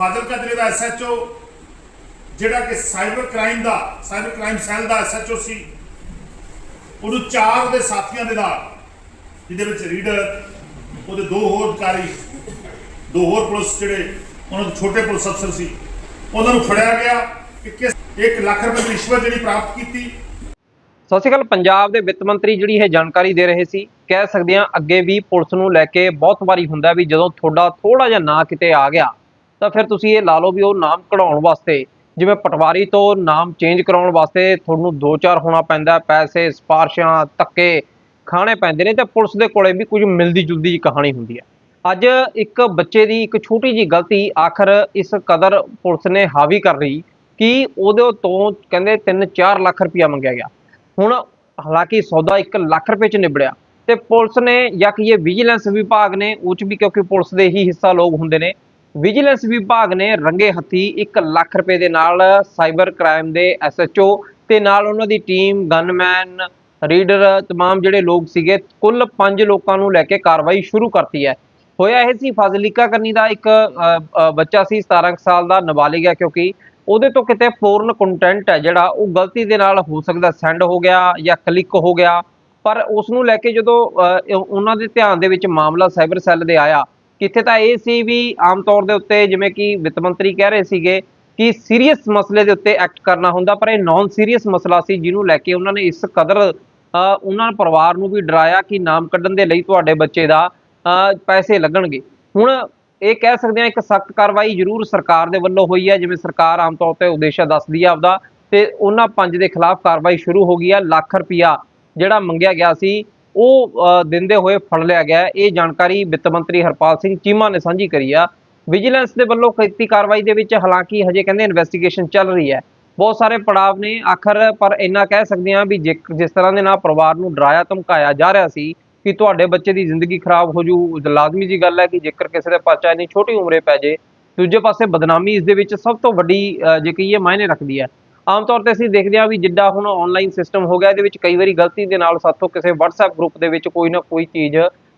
ਫਾਜ਼ਿਲਕਾ ਜ਼ਿਲ੍ਹੇ ਦਾ ਐਸਐਚਓ ਜਿਹੜਾ ਕਿ ਸਾਈਬਰ ਕ੍ਰਾਈਮ ਦਾ ਸਾਈਬਰ ਕ੍ਰਾਈਮ ਸੈੱਲ ਦਾ ਐਸਐਚਓ ਸੀ, ਉਹਨੂੰ ਚਾਰ ਉਹਦੇ ਸਾਥੀਆਂ ਦੇ ਨਾਲ, ਜਿਹਦੇ ਵਿੱਚ ਰੀਡਰ, ਉਹਦੇ ਦੋ ਹੋਰ ਅਧਿਕਾਰੀ, ਦੋ ਹੋਰ ਪੁਲਿਸ ਜਿਹੜੇ, ਉਹਨਾਂ ਦੇ ਛੋਟੇ ਪੁਲਿਸ ਅਫਸਰ ਸੀ, ਉਹਨਾਂ ਨੂੰ ਫੜਿਆ ਗਿਆ ਕਿ ਕਿਸ 1 ਲੱਖ ਰੁਪਏ ਦੀ ਰਿਸ਼ਵਤ ਜਿਹੜੀ ਪ੍ਰਾਪਤ ਕੀਤੀ। ਸਤਿ ਸ਼੍ਰੀ ਅਕਾਲ, ਪੰਜਾਬ ਦੇ ਵਿੱਤ ਮੰਤਰੀ ਜਿਹੜੀ ਇਹ ਜਾਣਕਾਰੀ ਦੇ ਰਹੇ ਸੀ, ਕਹਿ ਸਕਦੇ ਹਾਂ ਅੱਗੇ ਵੀ ਪੁਲਿਸ ਨੂੰ ਲੈ ਕੇ ਬਹੁਤ ਵਾਰੀ ਹੁੰਦਾ ਵੀ ਜਦੋਂ ਤੁਹਾਡਾ ਥੋੜਾ ਜਿਹਾ ਨਾਂ ਕਿਤੇ ਆ ਗਿਆ ਤਾਂ ਫਿਰ ਤੁਸੀਂ ਇਹ ਲਾ ਲਓ ਵੀ ਉਹ ਨਾਮ ਕਢਾਉਣ ਵਾਸਤੇ, ਜਿਵੇਂ ਪਟਵਾਰੀ ਤੋਂ ਨਾਮ ਚੇਂਜ ਕਰਾਉਣ ਵਾਸਤੇ ਤੁਹਾਨੂੰ ਦੋ ਚਾਰ ਹੋਣਾ ਪੈਂਦਾ, ਪੈਸੇ, ਸਿਫਾਰਸ਼ਾਂ, ਧੱਕੇ ਖਾਣੇ ਪੈਂਦੇ ਨੇ ਤੇ ਪੁਲਿਸ ਦੇ ਕੋਲੇ ਵੀ ਕੁਝ ਮਿਲਦੀ ਜੁਲਦੀ ਕਹਾਣੀ ਹੁੰਦੀ ਹੈ ਅੱਜ ਇੱਕ ਬੱਚੇ ਦੀ ਇੱਕ ਛੋਟੀ ਜੀ ਗਲਤੀ ਆਖਰ ਇਸ ਕਦਰ ਪੁਲਿਸ ਨੇ ਹਾਵੀ ਕਰ ਲਈ ਕਿ ਉਹਦੇ ਤੋਂ ਕਹਿੰਦੇ 3-4 ਲੱਖ ਰੁਪਇਆ ਮੰਗਿਆ ਗਿਆ। ਹੁਣ ਹਾਲਾਂਕਿ ਸੌਦਾ 1 ਲੱਖ ਰੁਪਏ ਚ ਨਿਬੜਿਆ ਤੇ ਪੁਲਿਸ ਨੇ ਜਾਂ ਕਿ ਇਹ ਵਿਜੀਲੈਂਸ ਵਿਭਾਗ ਨੇ, ਉਹ ਚ ਵੀ ਕਿਉਂਕਿ ਪੁਲਿਸ ਦੇ ਹੀ ਹਿੱਸਾ ਲੋਕ ਹੁੰਦੇ ਨੇ ਵਿਜੀਲੈਂਸ ਵਿਭਾਗ ਨੇ ਰੰਗੇ ਹੱਥੀ 1 ਲੱਖ ਰੁਪਏ ਦੇ ਨਾਲ ਸਾਈਬਰ ਕ੍ਰਾਈਮ ਦੇ ਐਸਐਚਓ ਤੇ ਨਾਲ ਉਹਨਾਂ ਦੀ ਟੀਮ ਗਨਮੈਨ ਰੀਡਰ तमाम ਜਿਹੜੇ ਲੋਕ ਸੀਗੇ ਕੁੱਲ 5 ਲੋਕਾਂ ਨੂੰ ਲੈ ਕੇ ਕਾਰਵਾਈ ਸ਼ੁਰੂ ਕਰਤੀ ਹੈ ਹੋਇਆ ਇਹ ਸੀ ਫਾਜ਼ਿਲਿਕਾ ਕਰਨੀ ਦਾ ਇੱਕ ਅ, ਅ, ਬੱਚਾ ਸੀ 17 ਕੁ ਸਾਲ ਦਾ ਨਾਬਾਲਿਗ ਹੈ ਕਿਉਂਕਿ ਉਹਦੇ ਤੋਂ ਕਿਤੇ ਪੂਰਨ ਕੰਟੈਂਟ ਹੈ ਜਿਹੜਾ ਉਹ ਗਲਤੀ ਦੇ ਨਾਲ ਹੋ ਸਕਦਾ ਸੈਂਡ ਹੋ ਗਿਆ ਜਾਂ ਕਲਿੱਕ ਹੋ ਗਿਆ ਪਰ ਉਸ ਨੂੰ ਲੈ ਕੇ ਜਦੋਂ ਅ, ਇਹ ਉਹਨਾਂ ਦੇ ਧਿਆਨ ਦੇ ਵਿੱਚ ਮਾਮਲਾ ਸਾਈਬਰ ਸੈੱਲ ਦੇ ਆਇਆ ਕਿੱਥੇ ਤਾਂ ਇਹ ਸੀ ਵੀ ਆਮ ਤੌਰ ਦੇ ਉੱਤੇ ਜਿਵੇਂ ਕਿ ਵਿੱਤ ਮੰਤਰੀ ਕਹਿ ਰਹੇ ਸੀਗੇ ਕਿ ਸੀਰੀਅਸ ਮਸਲੇ ਦੇ ਉੱਤੇ ਐਕਟ ਕਰਨਾ ਹੁੰਦਾ, ਪਰ ਇਹ ਨਾਨ ਸੀਰੀਅਸ ਮਸਲਾ ਸੀ ਜਿਹਨੂੰ ਲੈ ਕੇ ਉਹਨਾਂ ਨੇ ਇਸ ਕਦਰ ਉਹਨਾਂ ਪਰਿਵਾਰ ਨੂੰ ਵੀ ਡਰਾਇਆ ਕਿ ਨਾਮ ਕੱਢਣ ਦੇ ਲਈ ਤੁਹਾਡੇ ਬੱਚੇ ਦਾ ਪੈਸੇ ਲੱਗਣਗੇ। ਹੁਣ ਇਹ ਕਹਿ ਸਕਦੇ ਹਾਂ ਇੱਕ ਸਖਤ ਕਾਰਵਾਈ ਜ਼ਰੂਰ ਸਰਕਾਰ ਦੇ ਵੱਲੋਂ ਹੋਈ ਹੈ, ਜਿਵੇਂ ਸਰਕਾਰ ਆਮ ਤੌਰ ਤੇ ਉਦੇਸ਼ ਦੱਸਦੀ ਹੈ ਆਪਦਾ, ਤੇ ਉਹਨਾਂ ਪੰਜ ਦੇ ਖਿਲਾਫ ਕਾਰਵਾਈ ਸ਼ੁਰੂ ਹੋ ਗਈ ਹੈ ਲੱਖ ਰੁਪਇਆ ਜਿਹੜਾ ਮੰਗਿਆ ਗਿਆ ਸੀ। ਉਹ ਦਿੰਦੇ ਹੋਏ ਫੜ ਲਿਆ ਗਿਆ। ਇਹ ਜਾਣਕਾਰੀ ਵਿੱਤ ਮੰਤਰੀ ਹਰਪਾਲ ਸਿੰਘ ਚੀਮਾ ਨੇ ਸਾਂਝੀ ਕਰੀ ਆ। ਵਿਜੀਲੈਂਸ ਦੇ ਵੱਲੋਂ ਕੀਤੀ ਕਾਰਵਾਈ ਦੇ ਵਿੱਚ ਹਾਲਾਂਕਿ ਹਜੇ ਕਹਿੰਦੇ ਇਨਵੈਸਟੀਗੇਸ਼ਨ ਚੱਲ ਰਹੀ ਹੈ। ਬਹੁਤ ਸਾਰੇ ਪੜਾਵ ਨੇ, ਆਖਰ ਪਰ ਇੰਨਾ ਕਹਿ ਸਕਦੇ ਹਾਂ ਵੀ ਜੇ- ਜਿਸ ਤਰ੍ਹਾਂ ਦੇ ਨਾਲ ਪਰਿਵਾਰ ਨੂੰ ਡਰਾਇਆ, ਧਮਕਾਇਆ ਜਾ ਰਿਹਾ ਸੀ ਕਿ ਤੁਹਾਡੇ ਬੱਚੇ ਦੀ ਜ਼ਿੰਦਗੀ ਖਰਾਬ ਹੋ ਜੂ ਲਾਜ਼ਮੀ ਜੀ ਗੱਲ ਹੈ ਕਿ ਜੇਕਰ ਕਿਸੇ ਦੇ ਪਾਚਾ ਇੰਨੀ ਛੋਟੀ ਉਮਰੇ ਪੈ ਜੇ, ਦੂਜੇ ਪਾਸੇ ਬਦਨਾਮੀ ਇਸ ਦੇ ਵਿੱਚ ਸਭ ਤੋਂ ਵੱਡੀ ਜੇ ਕਹੀਏ ਮਾਇਨੇ ਰੱਖਦੀ ਹੈ। ਆਮ ਤੌਰ ਤੇ ਅਸੀਂ ਦੇਖਦੇ ਹਾਂ ਵੀ ਜਿੱਦਾਂ ਹੁਣ ਆਨਲਾਈਨ ਸਿਸਟਮ ਹੋ ਗਿਆ, ਇਹਦੇ ਵਿੱਚ ਕਈ ਵਾਰੀ ਗਲਤੀ ਦੇ ਨਾਲ ਸਾਥੋਂ ਕਿਸੇ WhatsApp ਗਰੁੱਪ ਦੇ ਵਿੱਚ ਕੋਈ ਨਾ ਕੋਈ ਚੀਜ਼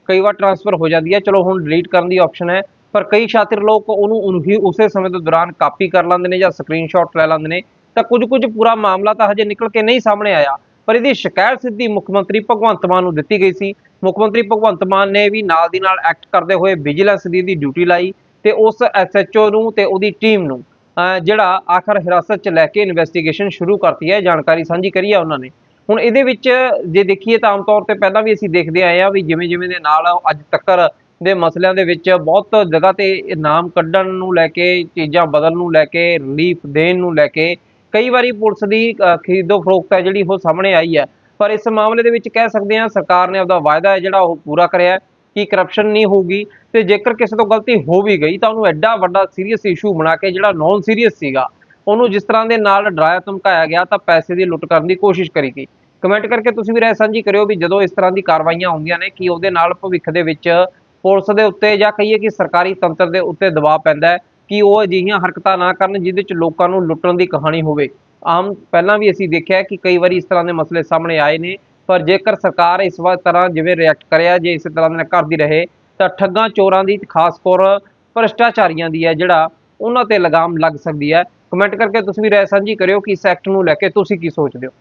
ਕਈ ਵਾਰ ਟ੍ਰਾਂਸਫਰ ਹੋ ਜਾਂਦੀ ਹੈ। ਚਲੋ ਹੁਣ ਡਿਲੀਟ ਕਰਨ ਦੀ ਆਪਸ਼ਨ ਹੈ, ਪਰ ਕਈ ਸ਼ਾਤਿਰ ਲੋਕ ਉਹਨੂੰ ਉਹੀ ਉਸੇ ਸਮੇਂ ਦੇ ਦੌਰਾਨ ਕਾਪੀ ਕਰ ਲੈਂਦੇ ਨੇ ਜਾਂ ਸਕਰੀਨਸ਼ਾਟ ਲੈ ਲੈਂਦੇ ਨੇ। ਤਾਂ ਕੁਝ ਕੁਝ ਪੂਰਾ ਮਾਮਲਾ ਤਾਂ ਹਜੇ ਨਿਕਲ ਕੇ ਨਹੀਂ ਸਾਹਮਣੇ ਆਇਆ, ਪਰ ਇਹਦੀ ਸ਼ਿਕਾਇਤ ਸਿੱਧੀ ਮੁੱਖ ਮੰਤਰੀ ਭਗਵੰਤ ਮਾਨ ਨੂੰ ਦਿੱਤੀ ਗਈ ਸੀ। ਮੁੱਖ ਮੰਤਰੀ ਭਗਵੰਤ ਮਾਨ ਨੇ ਵੀ ਨਾਲ ਦੀ ਨਾਲ ਐਕਟ ਕਰਦੇ ਹੋਏ ਵਿਜੀਲੈਂਸ ਦੀ ਡਿਊਟੀ ਲਾਈ ਤੇ ਉਸ ਐਸਐਚਓ ਨੂੰ ਤੇ ਉਹਦੀ ਟੀਮ ਨੂੰ ਜਿਹੜਾ ਆਖਰ ਹਿਰਾਸਤ 'ਚ ਲੈ ਕੇ ਇਨਵੈਸਟੀਗੇਸ਼ਨ ਸ਼ੁਰੂ ਕਰਤੀ ਹੈ, ਜਾਣਕਾਰੀ ਸਾਂਝੀ ਕਰੀ ਹੈ ਉਹਨਾਂ ਨੇ। ਹੁਣ ਇਹਦੇ ਵਿੱਚ ਜੇ ਦੇਖੀਏ ਤਾਂ ਆਮ ਤੌਰ ਤੇ ਪਹਿਲਾਂ ਵੀ ਅਸੀਂ ਦੇਖਦੇ ਆਏ ਆ ਵੀ ਜਿਵੇਂ ਜਿਵੇਂ ਦੇ ਨਾਲ ਅੱਜ ਤੱਕਰ ਦੇ ਮਸਲਿਆਂ ਦੇ ਵਿੱਚ ਬਹੁਤ ਜਗ੍ਹਾ ਤੇ ਇਹ ਨਾਮ ਕੱਢਣ ਨੂੰ ਲੈ ਕੇ, ਚੀਜ਼ਾਂ ਬਦਲਣ ਨੂੰ ਲੈ ਕੇ ਰਿਲੀਫ ਦੇਣ ਨੂੰ ਲੈ ਕੇ ਕਈ ਵਾਰੀ ਪੁਲਿਸ ਦੀ ਖਰੀਦੋ ਫਰੋਖਤ ਹੈ ਜਿਹੜੀ ਉਹ ਸਾਹਮਣੇ ਆਈ ਹੈ। ਪਰ ਇਸ ਮਾਮਲੇ ਦੇ ਵਿੱਚ ਕਹਿ ਸਕਦੇ ਹਾਂ ਸਰਕਾਰ ਨੇ ਆਪਦਾ ਵਾਅਦਾ ਹੈ ਜਿਹੜਾ ਉਹ ਪੂਰਾ ਕਰਿਆ ਕਿ ਕਰਪਸ਼ਨ ਨਹੀਂ ਹੋਊਗੀ ਤੇ ਜੇਕਰ ਕਿਸੇ ਤੋਂ ਗਲਤੀ ਹੋ ਵੀ ਗਈ ਤਾਂ ਉਹਨੂੰ ਐਡਾ ਵੱਡਾ ਸੀਰੀਅਸ ਇਸ਼ੂ ਬਣਾ ਕੇ ਜਿਹੜਾ ਨੌਨ ਸੀਰੀਅਸ ਸੀਗਾ, ਉਹਨੂੰ ਜਿਸ ਤਰ੍ਹਾਂ ਦੇ ਨਾਲ ਡਰਾਇਆ, ਧਮਕਾਇਆ ਗਿਆ ਤਾਂ ਪੈਸੇ ਦੀ ਲੁੱਟ ਕਰਨ ਦੀ ਕੋਸ਼ਿਸ਼ ਕਰੀ ਗਈ। ਕਮੈਂਟ ਕਰਕੇ ਤੁਸੀਂ ਵੀ ਰਾਏ ਸਾਂਝੀ ਕਰਿਓ ਵੀ ਜਦੋਂ ਇਸ ਤਰ੍ਹਾਂ ਦੀ ਕਾਰਵਾਈਆਂ ਹੁੰਦੀਆਂ ਨੇ, ਕਿ ਉਹਦੇ ਨਾਲ ਭਵਿੱਖ ਦੇ ਵਿੱਚ ਪੁਲਿਸ ਦੇ ਉੱਤੇ ਜਾਂ ਕਹੀਏ ਕਿ ਸਰਕਾਰੀ ਤੰਤਰ ਦੇ ਉੱਤੇ ਦਬਾਅ ਪੈਂਦਾ ਹੈ ਕਿ ਉਹ ਅਜਿਹੀਆਂ ਹਰਕਤਾਂ ਨਾ ਕਰਨ ਜਿਹਦੇ ਵਿੱਚ ਲੋਕਾਂ ਨੂੰ ਲੁੱਟਣ ਦੀ ਕਹਾਣੀ ਹੋਵੇ। ਆਮ ਪਹਿਲਾਂ ਵੀ ਅਸੀਂ ਦੇਖਿਆ ਕਿ ਕਈ ਵਾਰੀ ਇਸ ਤਰ੍ਹਾਂ ਦੇ ਮਸਲੇ ਸਾਹਮਣੇ ਆਏ ਨੇ ਪਰ ਜੇਕਰ ਸਰਕਾਰ ਇਸ ਵਾਰ ਤਰ੍ਹਾਂ ਜਿਵੇਂ ਰਿਐਕਟ ਕਰਿਆ, ਜੇ ਇਸੇ ਤਰ੍ਹਾਂ ਨਾਲ ਕਰਦੀ ਰਹੇ, ਤਾਂ ਠੱਗਾਂ ਚੋਰਾਂ ਦੀ ਤੇ ਖਾਸ ਤੌਰ ਭ੍ਰਿਸ਼ਟਾਚਾਰੀਆਂ ਦੀ ਹੈ, ਜਿਹੜਾ ਉਹਨਾਂ ਤੇ ਲਗਾਮ ਲੱਗ ਸਕਦੀ ਹੈ। ਕਮੈਂਟ ਕਰਕੇ ਤੁਸੀਂ ਵੀ ਰਾਏ ਸਾਂਝੀ ਕਰਿਓ ਕਿ ਇਸ ਐਕਟ ਨੂੰ ਲੈ ਕੇ ਤੁਸੀਂ ਕੀ ਸੋਚਦੇ ਹੋ?